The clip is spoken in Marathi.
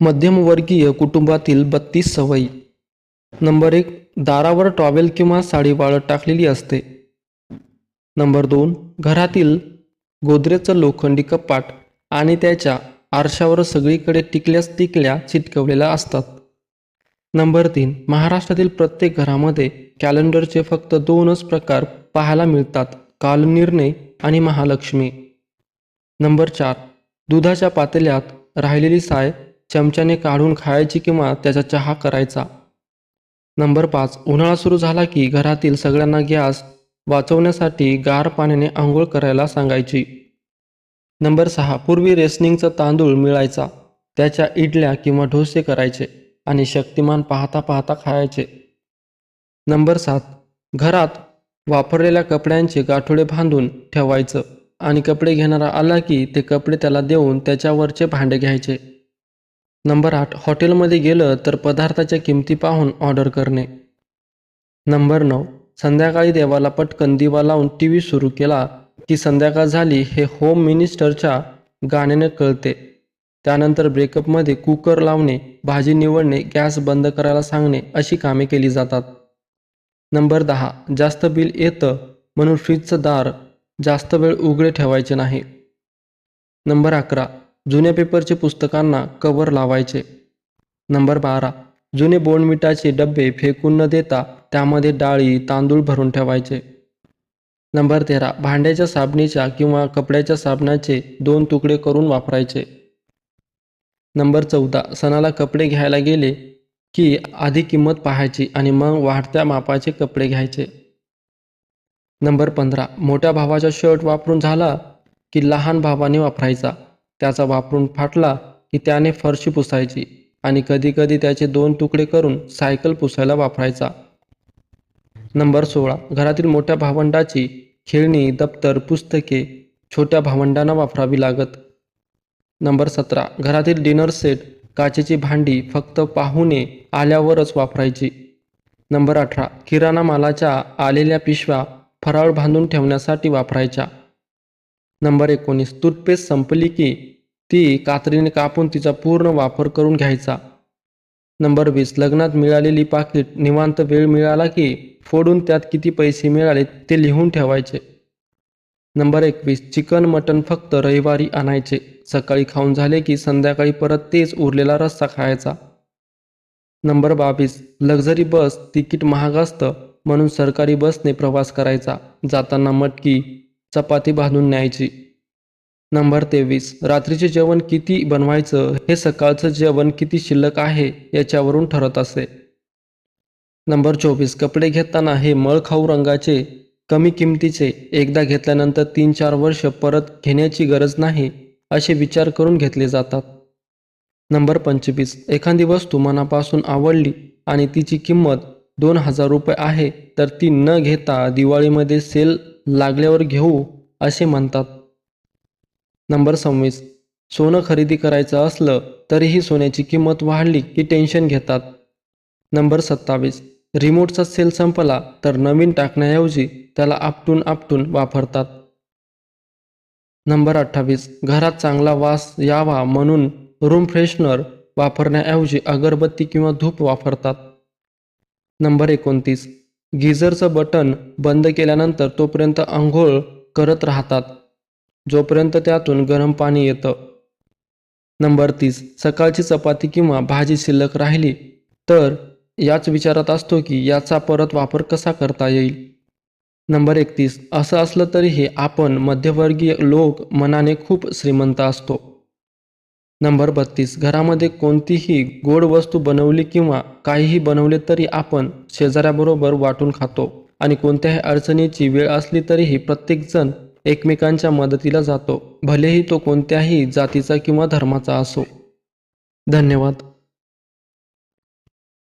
मध्यमवर्गीय कुटुंबातील बत्तीस सवयी. नंबर एक दारावर टॉवेल किंवा साडी वाळत टाकलेली असते. नंबर दोन घरातील गोदरेजचं लोखंडी कपाट आणि त्याच्या आरशावर सगळीकडे टिकल्याच टिकल्या चिटकवलेल्या असतात. नंबर तीन महाराष्ट्रातील प्रत्येक घरामध्ये कॅलेंडरचे फक्त दोनच प्रकार पाहायला मिळतात कालनिर्णय आणि महालक्ष्मी. नंबर चार दुधाच्या पातेल्यात राहिलेली साय चमच्याने काढून खायची किंवा त्याचा चहा करायचा. नंबर पाच उन्हाळा सुरू झाला की घरातील सगळ्यांना गॅस वाचवण्यासाठी गार पाण्याने आंघोळ करायला सांगायची. नंबर सहा पूर्वी रेसनिंगचा तांदूळ मिळायचा. त्याच्या इडल्या किंवा ढोसे करायचे आणि शक्तिमान पाहता पाहता खायचे. नंबर सात घरात वापरलेल्या कपड्यांचे गाठोडे बांधून ठेवायचं आणि कपडे घेणारा आला की ते कपडे त्याला देऊन त्याच्यावरचे भांडे घ्यायचे. नंबर आठ हॉटेलमध्ये गेलं तर पदार्थाच्या किमती पाहून ऑर्डर करणे. नंबर नऊ संध्याकाळी देवाला पटकन दिवा लावून टी व्ही सुरू केला की संध्याकाळ झाली हे होम मिनिस्टरच्या गाण्याने कळते. त्यानंतर ब्रेकअपमध्ये कुकर लावणे भाजी निवडणे गॅस बंद करायला सांगणे अशी कामे केली जातात. नंबर दहा जास्त बिल येतं म्हणून फ्रीजचं दार जास्त वेळ उघडे ठेवायचे नाही. नंबर अकरा जुन्या पेपरचे पुस्तकांना कवर लावायचे. नंबर बारा. जुने बोनमिठाचे डबे फेकून न देता त्यामध्ये डाळी तांदूळ भरून ठेवायचे. नंबर तेरा. भांड्याच्या साबणीच्या किंवा कपड्याच्या साबणाचे दोन तुकडे करून वापरायचे. नंबर चौदा. सणाला कपडे घ्यायला गेले की आधी किंमत पाहायची आणि मग वाढत्या मापाचे कपडे घ्यायचे. नंबर पंधरा. मोठ्या भावाचा शर्ट वापरून झाला की लहान भावाने वापरायचा? त्याचा वापरून फाटला की त्याने फरशी पुसायची आणि कधीकधी त्याचे दोन तुकडे करून सायकल पुसायला वापरायचा. नंबर सोळा. घरातील मोठ्या भावंडाची खेळणी दप्तर पुस्तके छोट्या भावंडांना वापरावी लागत. नंबर सतरा. घरातील डिनर सेट काचेची भांडी फक्त पाहुणे आल्यावरच वापरायची. नंबर अठरा. किराणा मालाच्या आलेल्या पिशव्या फराळ बांधून ठेवण्यासाठी वापरायच्या. नंबर एकोणीस. टूथपेस्ट संपली की ती कात्रीने कापून तिचा पूर्ण वापर करून घ्यायचा. नंबर वीस. लग्नात मिळालेली पाकिट निवांत वेळ मिळाला की फोडून त्यात किती पैसे मिळाले ते लिहून ठेवायचे. नंबर एकवीस. चिकन मटन फक्त रविवारी आणायचे. सकाळी खाऊन झाले की संध्याकाळी परत तेच उरलेला रस्सा खायचा. नंबर बावीस. लक्झरी बस तिकीट महाग असतं म्हणून सरकारी बसने प्रवास करायचा. जाताना मटकी चपाती बांधून न्यायची. नंबर तेवीस. रात्रीचे जेवण किती बनवायचं? हे सकाळचं जेवण किती शिल्लक आहे? याच्यावरून ठरत असे. नंबर चोवीस. कपडे घेताना हे मळखाऊ रंगाचे कमी किमतीचे एकदा घेतल्यानंतर तीन चार वर्ष परत घेण्याची गरज नाही असे विचार करून घेतले जातात. नंबर पंचवीस. एखादी वस्तू मनापासून आवडली आणि तिची किंमत दोन हजार रुपये आहे तर ती न घेता दिवाळीमध्ये सेल लागल्यावर घेऊ असे म्हणतात. नंबर सव्वीस. सोनं खरेदी करायचं असलं तरीही सोन्याची किंमत वाढली की टेन्शन घेतात. नंबर सत्तावीस. रिमोटचा सेल संपला तर नवीन टाकण्याऐवजी त्याला आपटून आपटून वापरतात. नंबर अठ्ठावीस. घरात चांगला वास यावा म्हणून रूम फ्रेशनर वापरण्याऐवजी अगरबत्ती किंवा धूप वापरतात. नंबर एकोणतीस. गिझरचं बटन बंद केल्यानंतर तोपर्यंत आंघोळ करत राहतात. जोपर्यंत त्यातून गरम पाणी येतं. नंबर तीस. सकाळची चपाती किंवा भाजी शिल्लक राहिली तर याच विचारात असतो की याचा परत वापर कसा करता येईल? नंबर एकतीस. असं असलं तरीही आपण मध्यवर्गीय लोक मनाने खूप श्रीमंत असतो. नंबर बत्तीस. घरामध्ये कोणतीही गोड वस्तू बनवली किंवा काहीही बनवले तरी आपण शेजाऱ्याबरोबर वाटून खातो आणि कोणत्याही अडचणीची वेळ असली तरीही प्रत्येकजण एकमेकांच्या मदतीला जातो. भलेही तो कोणत्याही जातीचा किंवा धर्माचा असो. धन्यवाद.